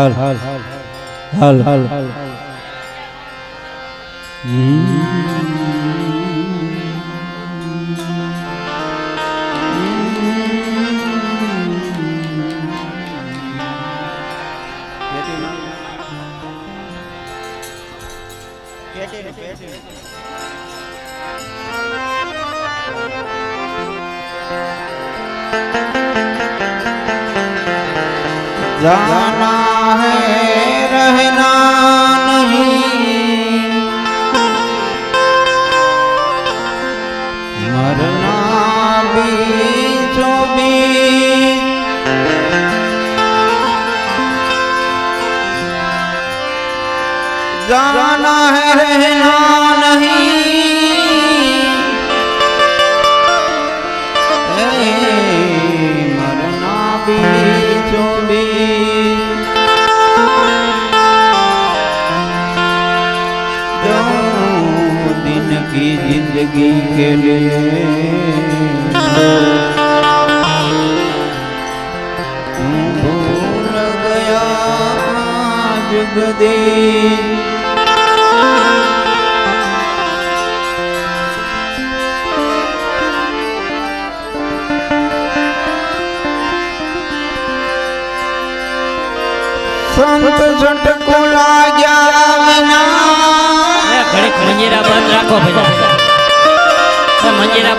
હર હર હર હર હર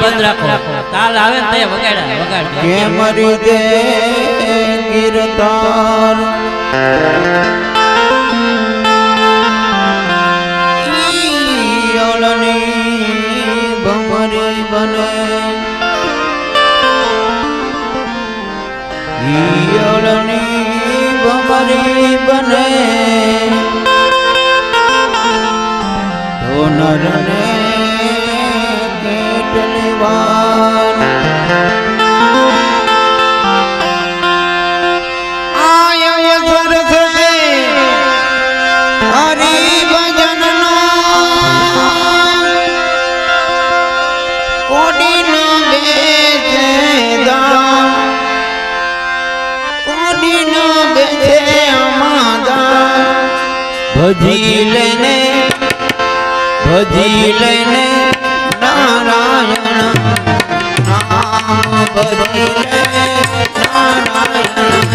બંધ રાખો. તાલ આવે ને તે વગાડ્યા વગાડ કે મરી દે કીર્તન? ભજી લઈને ભજી લઈને નારાયણ નામ ભજી લઈને નારાયણ.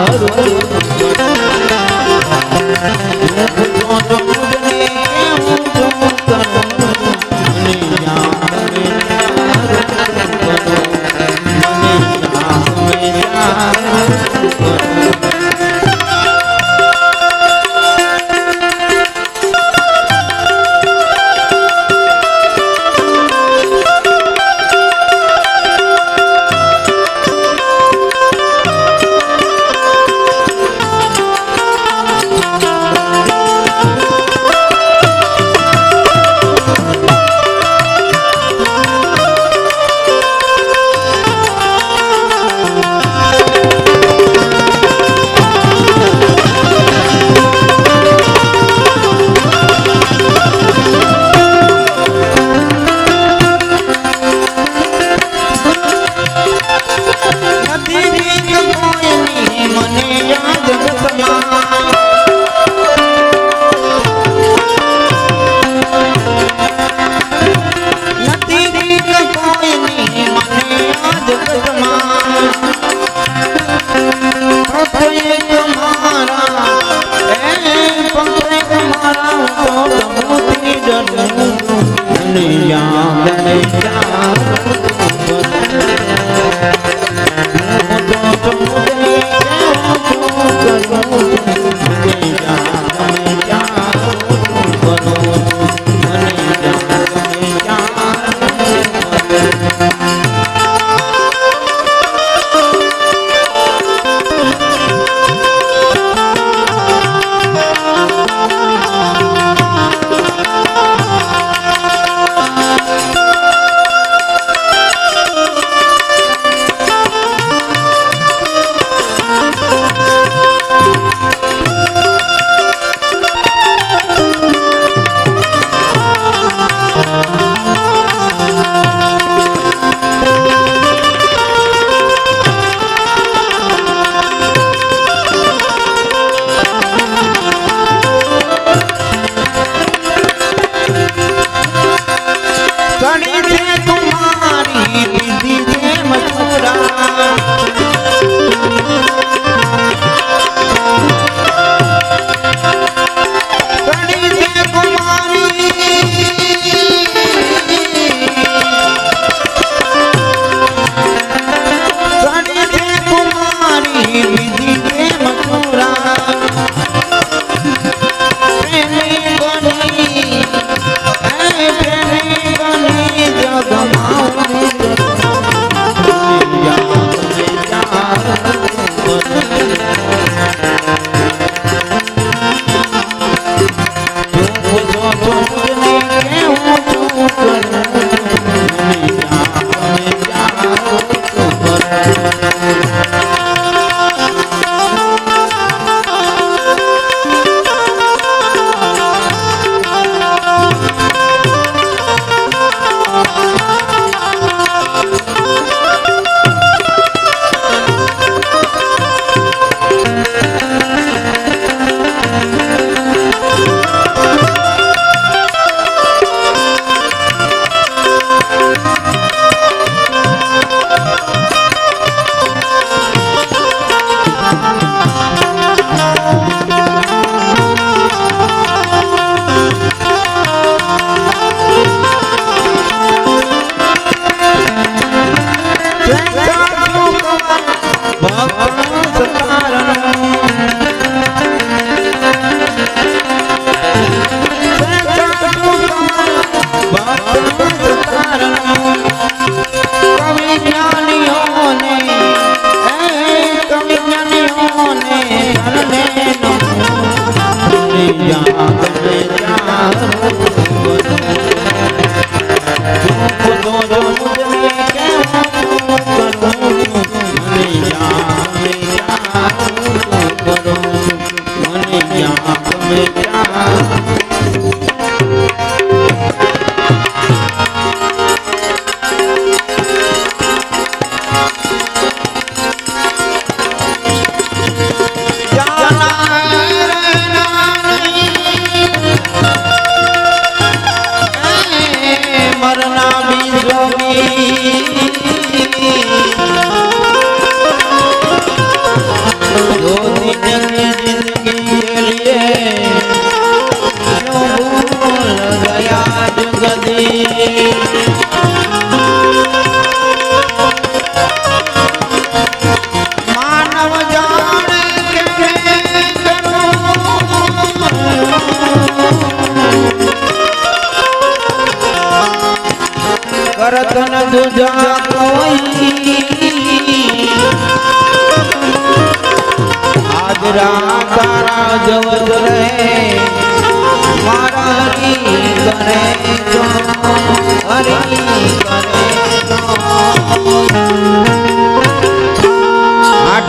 મારું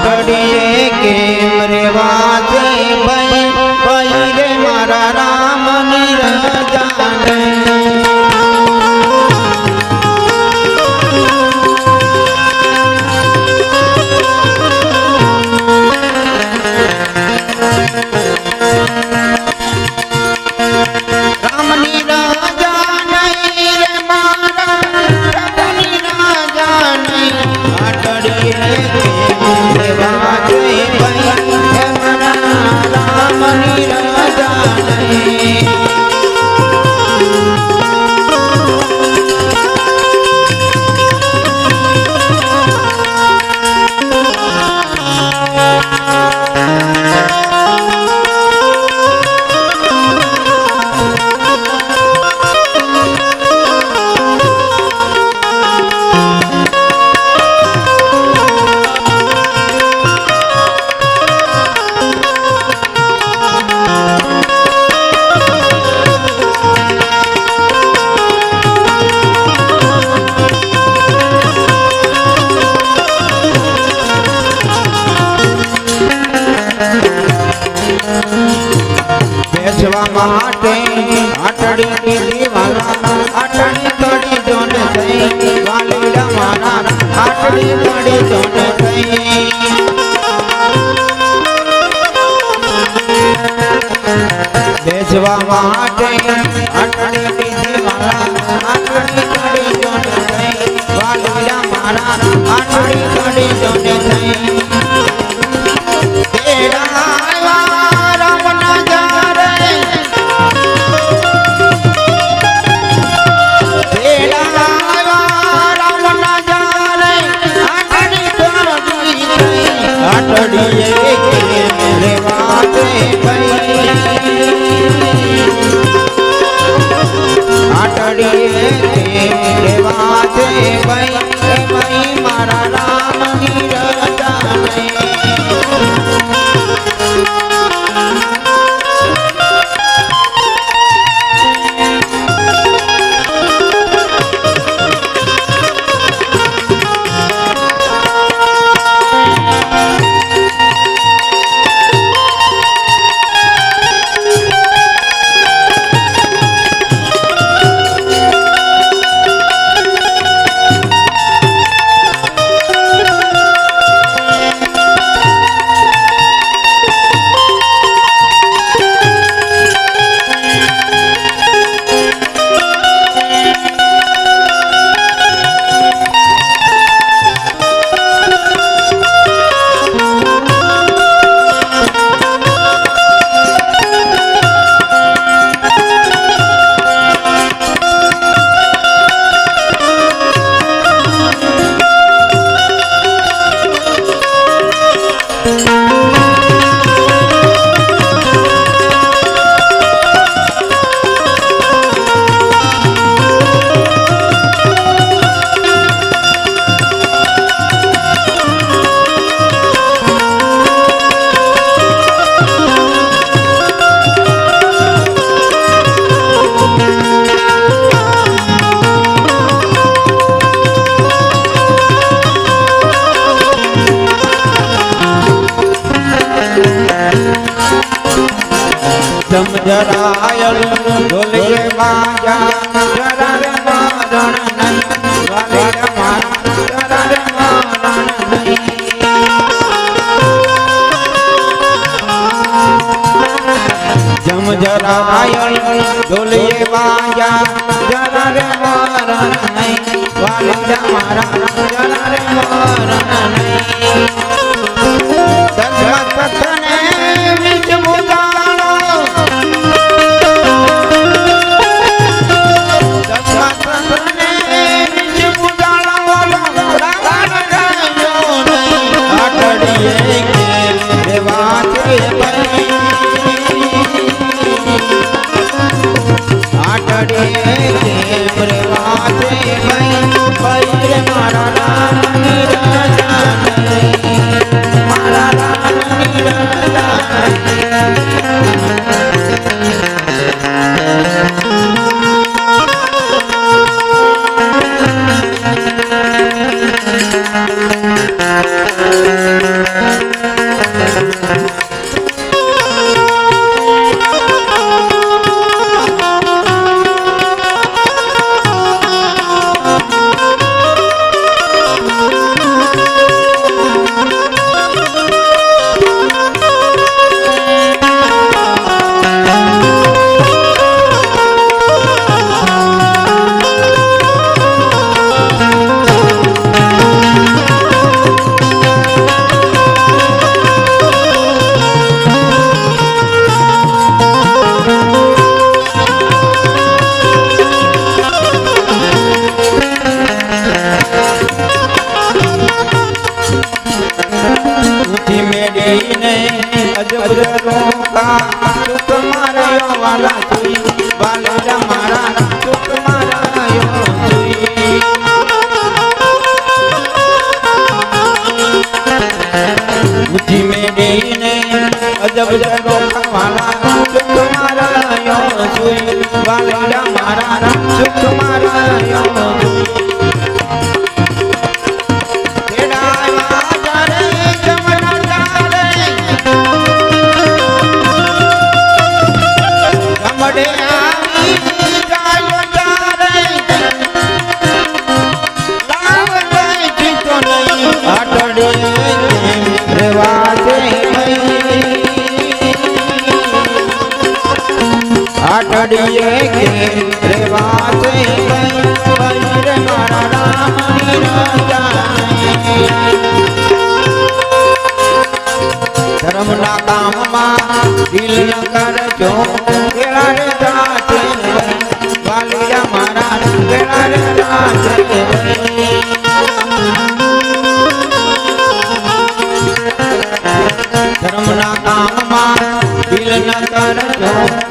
આટડીએ કેમ જરાયલ ઢોલીએ બાજા જરા રે મરણ નહીં વાલે મારા જરા રે મરણ નહીં તને વિચ મુદાણો તને વિચ મુદાણો રાવણ રાયો નહીં આટડીએ આટડીએ মালা આટડીએ કે રેવાશે રે મારા રામની ધર્મના કામમાં દિલ ન કરજો. ધર્મના કામમાં દિલ ન કરજો.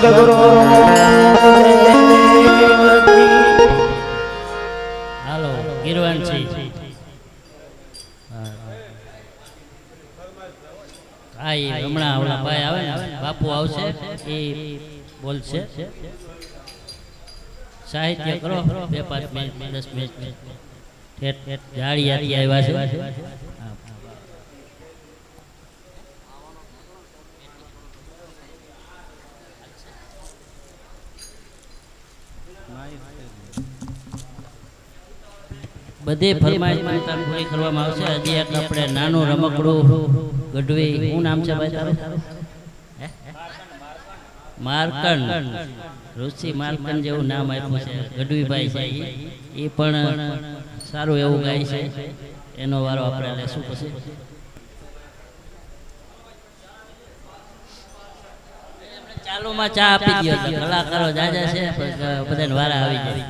સદગુરુ હાલો ગીરવાનસિંહ હા એ હમણાં ઓલા ભાઈ આવે ને, બાપુ આવશે, એ બોલશે. સાહિત્ય કરો, બે પાંચ મિનિટ, દસ મિનિટ. ઠેઠ ઠેઠ, જાળિયાથી આવ્યા છે હા. બધે ફરમાઈશ તાર પૂરી કરવામાં આવશે. હજી એક આપણે નાનું રમકડું ગઢવી. શું નામ છે ભાઈ તારું? માર્કન ઋષિ માર્કન જેવું નામ આપ્યું છે. ગઢવીભાઈ છે. એ પણ સારું એવું ગાય છે. એનો વારો આપણે લેશું પછી. ચાલુમાં ચા આપી દો કલાકારો જાજા છે બધાને વારા આવી જાય